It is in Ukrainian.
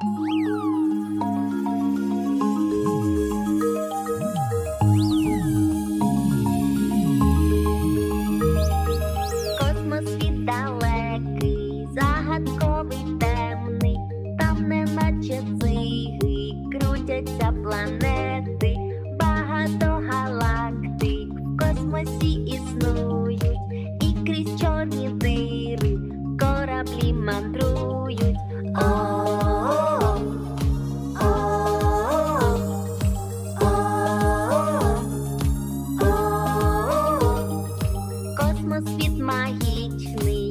Космос світ загадковий темний, там неначе циги, крутяться планети, багато галактик, в космосі існують, і крізь чорні дири, кораблі мандрують. світ магічний.